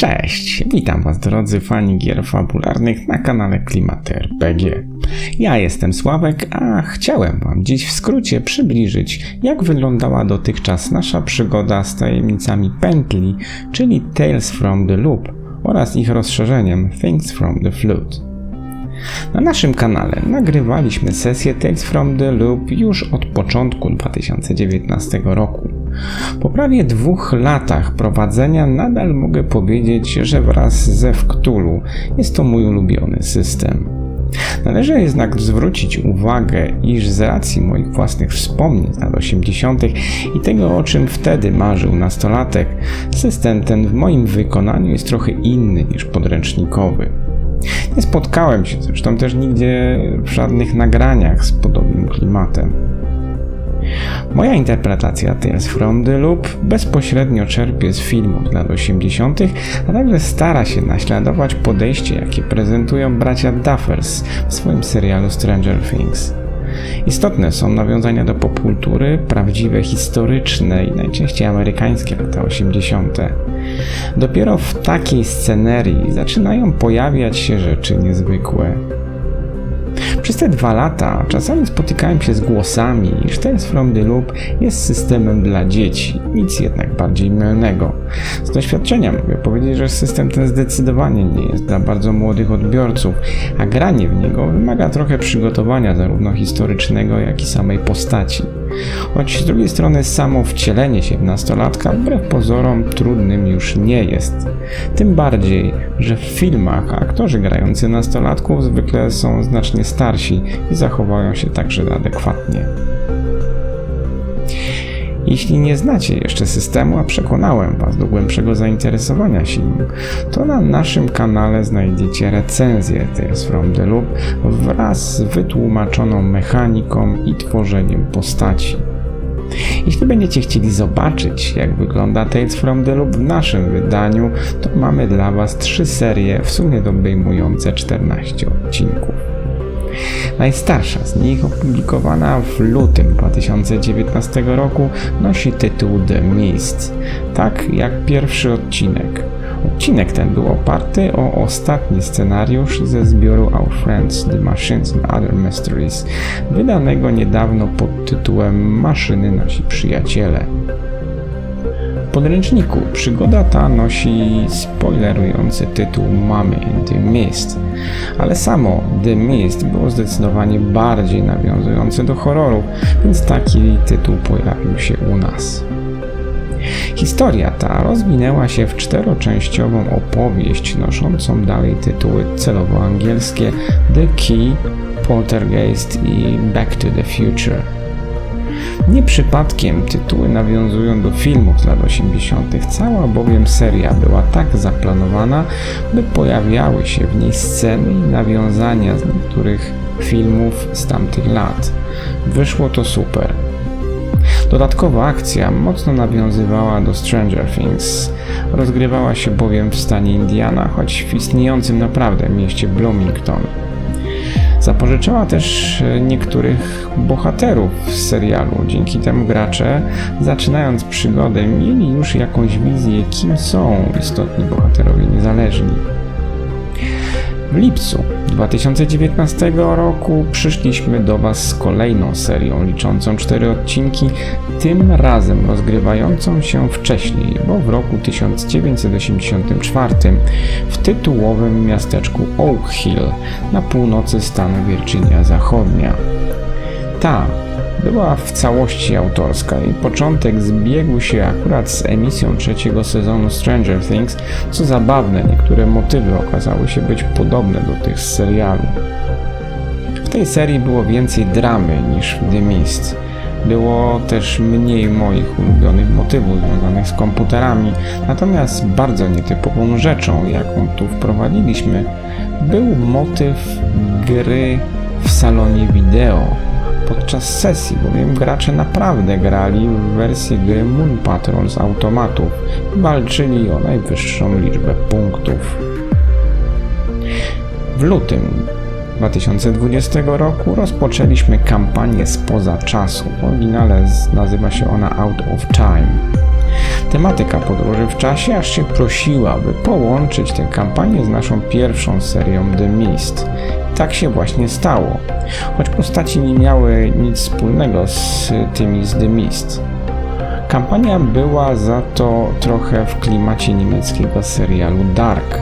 Cześć, witam Was drodzy fani gier fabularnych na kanale Klimaty RPG. Ja jestem Sławek, a chciałem Wam dziś w skrócie przybliżyć, jak wyglądała dotychczas nasza przygoda z tajemnicami pętli, czyli Tales from the Loop oraz ich rozszerzeniem Things from the Flute. Na naszym kanale nagrywaliśmy sesję Tales from the Loop już od początku 2019 roku. Po prawie dwóch latach prowadzenia nadal mogę powiedzieć, że wraz ze Wktulu jest to mój ulubiony system. Należy jednak zwrócić uwagę, iż z racji moich własnych wspomnień lat 80. i tego, o czym wtedy marzył nastolatek, system ten w moim wykonaniu jest trochę inny niż podręcznikowy. Nie spotkałem się zresztą też nigdzie w żadnych nagraniach z podobnym klimatem. Moja interpretacja Tales from the Loop bezpośrednio czerpie z filmów lat 80., a także stara się naśladować podejście, jakie prezentują bracia Duffers w swoim serialu Stranger Things. Istotne są nawiązania do popkultury, prawdziwe, historyczne i najczęściej amerykańskie lata 80. Dopiero w takiej scenerii zaczynają pojawiać się rzeczy niezwykłe. Przez te dwa lata czasami spotykałem się z głosami, iż Tales from Loop jest systemem dla dzieci, nic jednak bardziej mylnego. Z doświadczenia mogę powiedzieć, że system ten zdecydowanie nie jest dla bardzo młodych odbiorców, a granie w niego wymaga trochę przygotowania zarówno historycznego, jak i samej postaci. Choć z drugiej strony samo wcielenie się w nastolatka wbrew pozorom trudnym już nie jest. Tym bardziej, że w filmach aktorzy grający nastolatków zwykle są znacznie starsi i zachowują się także adekwatnie. Jeśli nie znacie jeszcze systemu, a przekonałem Was do głębszego zainteresowania się nim, to na naszym kanale znajdziecie recenzję Tales from the Loop wraz z wytłumaczoną mechaniką i tworzeniem postaci. Jeśli będziecie chcieli zobaczyć, jak wygląda Tales from the Loop w naszym wydaniu, to mamy dla Was trzy serie, w sumie obejmujące 14 odcinków. Najstarsza z nich, opublikowana w lutym 2019 roku, nosi tytuł The Mist, tak jak pierwszy odcinek. Odcinek ten był oparty o ostatni scenariusz ze zbioru Our Friends, The Machines and Other Mysteries, wydanego niedawno pod tytułem Maszyny nasi przyjaciele podręczniku przygoda ta nosi spoilerujący tytuł Mamy the Mist, ale samo The Mist było zdecydowanie bardziej nawiązujące do horrorów, więc taki tytuł pojawił się u nas. Historia ta rozwinęła się w czteroczęściową opowieść noszącą dalej tytuły celowo angielskie The Key, Poltergeist i Back to the Future. Nie przypadkiem tytuły nawiązują do filmów z lat 80., cała bowiem seria była tak zaplanowana, by pojawiały się w niej sceny i nawiązania z niektórych filmów z tamtych lat. Wyszło to super. Dodatkowa akcja mocno nawiązywała do Stranger Things. Rozgrywała się bowiem w stanie Indiana, choć w istniejącym naprawdę mieście Bloomington. Zapożyczała też e, niektórych bohaterów z serialu. Dzięki temu gracze, zaczynając przygodę, mieli już jakąś wizję, kim są istotni bohaterowie niezależni. W lipcu 2019 roku przyszliśmy do Was z kolejną serią liczącą cztery odcinki, tym razem rozgrywającą się wcześniej, bo w roku 1984 w tytułowym miasteczku Oak Hill na północy stanu Virginia Zachodnia. Ta była w całości autorska i początek zbiegł się akurat z emisją trzeciego sezonu Stranger Things. Co zabawne, niektóre motywy okazały się być podobne do tych z serialu. W tej serii było więcej dramy niż w The Mist. Było też mniej moich ulubionych motywów związanych z komputerami, natomiast bardzo nietypową rzeczą, jaką tu wprowadziliśmy, był motyw gry w salonie wideo, podczas sesji, bowiem gracze naprawdę grali w wersji gry Moon Patrol z automatów i walczyli o najwyższą liczbę punktów. W lutym 2020 roku rozpoczęliśmy kampanię spoza czasu. W oryginale nazywa się ona Out of Time. Tematyka podróży w czasie aż się prosiła, by połączyć tę kampanię z naszą pierwszą serią The Mist. Tak się właśnie stało, choć postaci nie miały nic wspólnego z tymi z The Mist. Kampania była za to trochę w klimacie niemieckiego serialu Dark.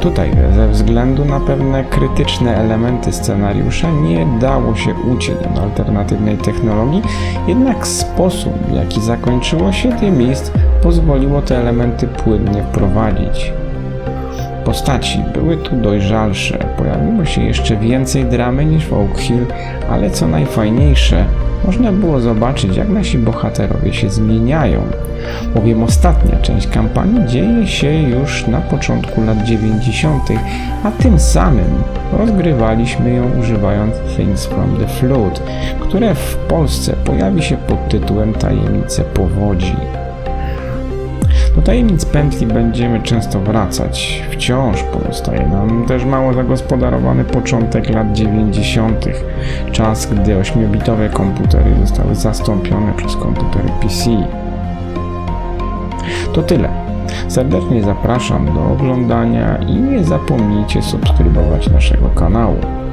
Tutaj ze względu na pewne krytyczne elementy scenariusza nie dało się uciec do alternatywnej technologii, jednak sposób w jaki zakończyło się The Mist pozwoliło te elementy płynnie wprowadzić. Postaci były tu dojrzalsze, pojawiło się jeszcze więcej dramy niż w Oak Hill, ale co najfajniejsze, można było zobaczyć jak nasi bohaterowie się zmieniają, bowiem ostatnia część kampanii dzieje się już na początku lat 90., a tym samym rozgrywaliśmy ją używając Things from the Flood, które w Polsce pojawi się pod tytułem Tajemnice powodzi. Do tajemnic pętli będziemy często wracać. Wciąż pozostaje nam też mało zagospodarowany początek lat 90. Czas, gdy 8-bitowe komputery zostały zastąpione przez komputery PC. To tyle. Serdecznie zapraszam do oglądania i nie zapomnijcie subskrybować naszego kanału.